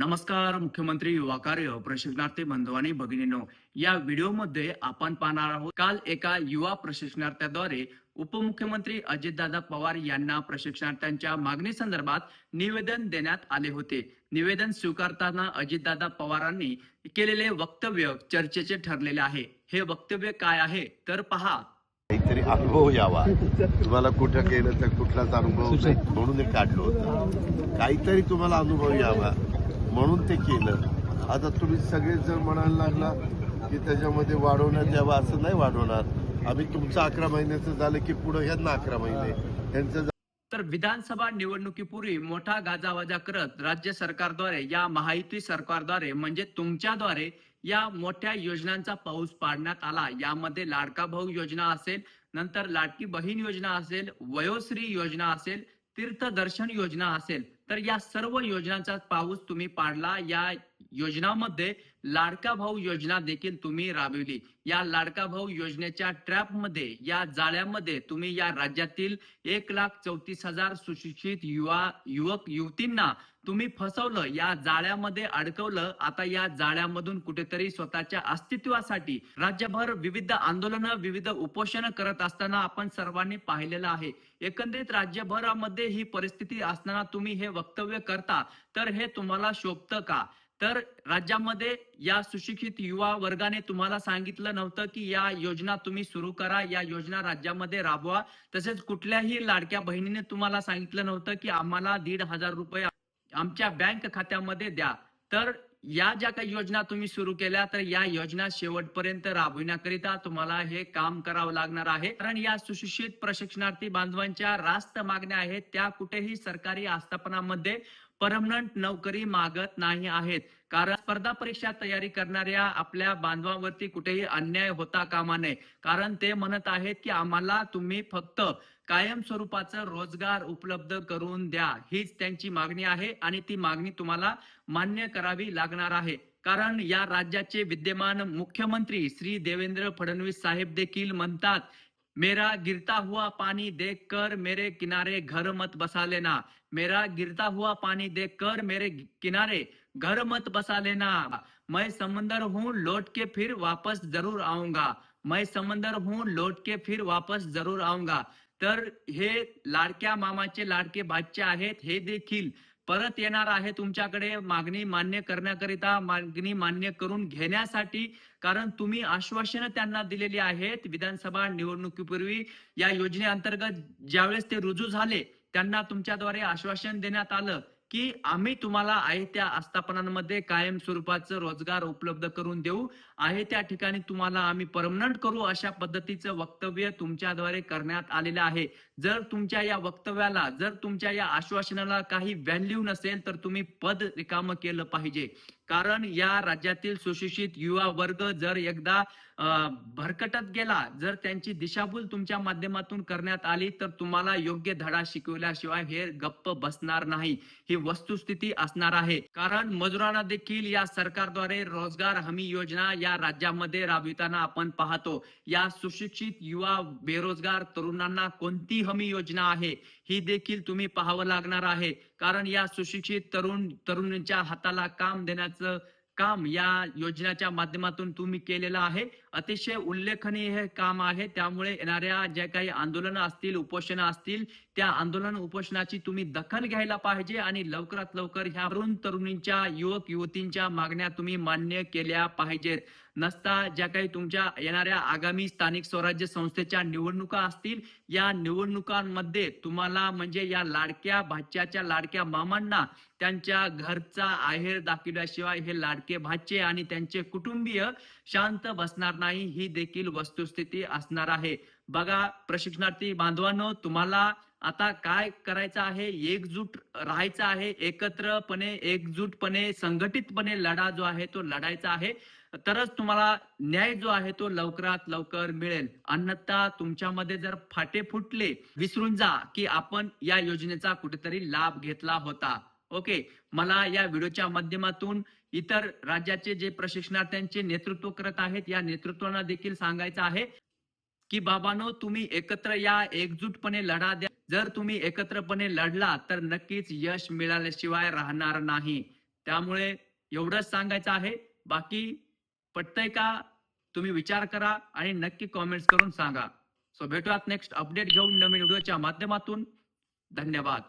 नमस्कार मुख्यमंत्री युवा कार्य प्रशिक्षणार्थी बंधू आणि भगिनीनो या व्हिडिओमध्ये आपण पाहणार आहोत काल एका युवा प्रशिक्षणार्थ्याद्वारे उपमुख्यमंत्री अजितदादा पवार यांना प्रशिक्षणार्थ्यांच्या मागणी संदर्भात निवेदन देण्यात आले होते. निवेदन स्वीकारताना अजितदादा पवारांनी केलेले वक्तव्य चर्चेचे ठरलेले आहे. हे वक्तव्य काय आहे तर पहा. काहीतरी अनुभव यावा. तुम्हाला कुठं गेलं तर कुठलाच अनुभव नाही. म्हणून काढलो होतं. काहीतरी तुम्हाला अनुभव यावा. म्हणून ते केलं. आता तुम्ही सगळे जण म्हणायला लागला की त्याच्यामध्ये वाढवण्यात यावं असं नाही वाढवणार. आम्ही तुमचं अकरा महिन्याचं झालं की पुढं ह्यांना अकरा महिने. यांचं तर विधानसभा निवडणुकीपूर्वी मोठा गाजावाजा करत राज्य सरकारद्वारे या महायुती सरकारद्वारे म्हणजे तुमच्याद्वारे या मोठ्या योजनांचा पाऊस पाडण्यात आला. यामध्ये लाडका भाऊ योजना असेल नंतर लाडकी बहीण योजना असेल वयोश्री योजना असेल तीर्थदर्शन योजना असेल. तर या सर्व योजनांचा पाऊस तुम्ही पाडला. या योजनामध्ये लाडका भाऊ योजना देखील तुम्ही राबविली. या लाडका भाऊ योजनेच्या ट्रॅपमध्ये या जाळ्यामध्ये तुम्ही या राज्यातील एक लाख चौतीस हजार सुशिक्षित युवा युवक युवतींना तुम्ही फसवलं या जाळ्यामध्ये अडकवलं. आता या जाळ्यामधून कुठेतरी स्वतःच्या अस्तित्वासाठी राज्यभर विविध आंदोलनं विविध उपोषण करत असताना आपण सर्वांनी पाहिलेलं आहे. एकंदरीत राज्यभरामध्ये ही परिस्थिती असताना तुम्ही हे वक्तव्य करता तर हे तुम्हाला शोभतं का? तर राज्यामध्ये या सुशिक्षित युवा वर्गाने तुम्हाला सांगितलं नव्हतं की या योजना तुम्ही सुरू करा या योजना राज्यामध्ये राबवा. तसेच कुठल्याही लाडक्या बहिणीने तुम्हाला सांगितलं नव्हतं की आम्हाला दीड हजार रुपये आमच्या बँक खात्यामध्ये द्या. तर या ज्या काही योजना तुम्ही सुरू केल्या तर या योजना शेवटपर्यंत राबविण्याकरिता तुम्हाला हे काम करावं लागणार आहे. कारण या सुशिक्षित प्रशिक्षणार्थी बांधवांच्या रास्त मागण्या आहेत त्या कुठेही सरकारी आस्थापनामध्ये परमनंट नोकरी मागत नाही आहेत. कारण स्पर्धा परीक्षा तयारी करणाऱ्या आपल्या बांधवांवरती कुठेही अन्याय होता कामा नये. कारण ते म्हणत आहेत की आम्हाला तुम्ही फक्त कायम स्वरूपाचं रोजगार उपलब्ध करून द्या. हीच त्यांची मागणी आहे आणि ती मागणी तुम्हाला मान्य करावी लागणार आहे. कारण या राज्याचे विद्यमान मुख्यमंत्री श्री देवेंद्र फडणवीस साहेब देखील म्हणतात मेरा गिरता हुआ पानी देखकर मेरे किनारे घर मत बसा लेना। मेरा गिरता हुआ पानी देखकर मेरे किनारे घर मत बसा लेना। मैं समंदर हूँ लौट के फिर वापस जरूर आऊंगा। मैं समंदर हूँ लौट के फिर वापस जरूर आऊंगा। तर हे लाडक्या मामाचे लाडके बादचे आहेत हे देखील परत येणार आहे तुमच्याकडे मागणी मान्य करण्याकरिता मागणी मान्य करून घेण्यासाठी कारण तुम्ही आश्वासनं त्यांना दिलेली आहेत विधानसभा निवडणुकीपूर्वी. या योजनेअंतर्गत ज्यावेळेस ते रुजू झाले त्यांना तुमच्याद्वारे आश्वासन देण्यात आलं की आम्ही तुम्हाला आहे त्या आस्थापनांमध्ये कायम स्वरूपाचं रोजगार उपलब्ध करून देऊ. आहे त्या ठिकाणी तुम्हाला आम्ही परमनंट करू अशा पद्धतीचं वक्तव्य तुमच्याद्वारे करण्यात आलेलं आहे. जर तुमच्या या वक्तव्याला जर तुमच्या या आश्वासनाला काही व्हॅल्यू नसेल तर तुम्ही पद रिकाम केलं पाहिजे. कारण या राज्यातील सुशिक्षित युवा वर्ग जर एकदा भरकटत गेला जर त्यांची दिशाभूल तुमच्या माध्यमातून करण्यात आली तर तुम्हाला योग्य धडा शिकवल्याशिवाय हे गप्प बसणार नाही. ही वस्तुस्थिती असणार आहे. कारण मजुरांना देखील या सरकारद्वारे रोजगार हमी योजना या या राज्यामध्ये राबविताना आपण पाहतो. या सुशिक्षित युवा बेरोजगार तरुणांना कोणती हमी योजना आहे? ही देखील तुम्ही पाहावं लागणार आहे. कारण या सुशिक्षित तरुण तरुणींच्या हाताला काम देण्याचं काम या योजनेच्या माध्यमातून तुम्ही केलेलं आहे. अतिशय उल्लेखनीय हे काम आहे. त्यामुळे येणाऱ्या ज्या काही आंदोलनं असतील उपोषणं असतील त्या आंदोलन उपोषणाची तुम्ही दखल घ्यायला पाहिजे आणि लवकरात लवकर ह्या तरुण तरुणींच्या युवक युवतींच्या मागण्या तुम्ही मान्य केल्या पाहिजेत. नसता ज्या काही तुमच्या येणाऱ्या आगामी स्थानिक स्वराज्य संस्थेच्या निवडणुका असतील या निवडणुकांमध्ये तुम्हाला म्हणजे या लाडक्या भाच्याच्या लाडक्या मामांना त्यांच्या घरचा आहेर दाखविल्याशिवाय हे लाडके भाचे आणि त्यांचे कुटुंबीय शांत बसणार नाही ही देखील वस्तुस्थिती असणार आहे. बघा प्रशिक्षणार्थी बांधवांनो तुम्हाला आता काय करायचं आहे? एकजूट राहायचं आहे. एकत्रपणे एकजूटपणे संघटितपणे लढा जो आहे तो लढायचा आहे. तरच तुम्हाला न्याय जो आहे तो लवकरात लवकर मिळेल. अन्यथा तुमच्यामध्ये जर फाटे फुटले विसरून जा की आपण या योजनेचा कुठेतरी लाभ घेतला होता. ओके मला या व्हिडिओच्या माध्यमातून इतर राज्याचे जे प्रशिक्षणार्थ्यांचे नेतृत्व करत आहेत या नेतृत्वांना देखील सांगायचं आहे की बाबानो तुम्ही एकत्र या एकजूटपणे लढा द्या. जर तुम्ही एकत्रपणे लढला तर नक्कीच यश मिळाल्याशिवाय राहणार नाही. त्यामुळे एवढंच सांगायचं आहे. बाकी पटतंय का? तुम्ही विचार करा आणि नक्की कॉमेंट्स करून सांगा. सो भेटूयात नेक्स्ट अपडेट घेऊन नवीन व्हिडिओच्या माध्यमातून. धन्यवाद.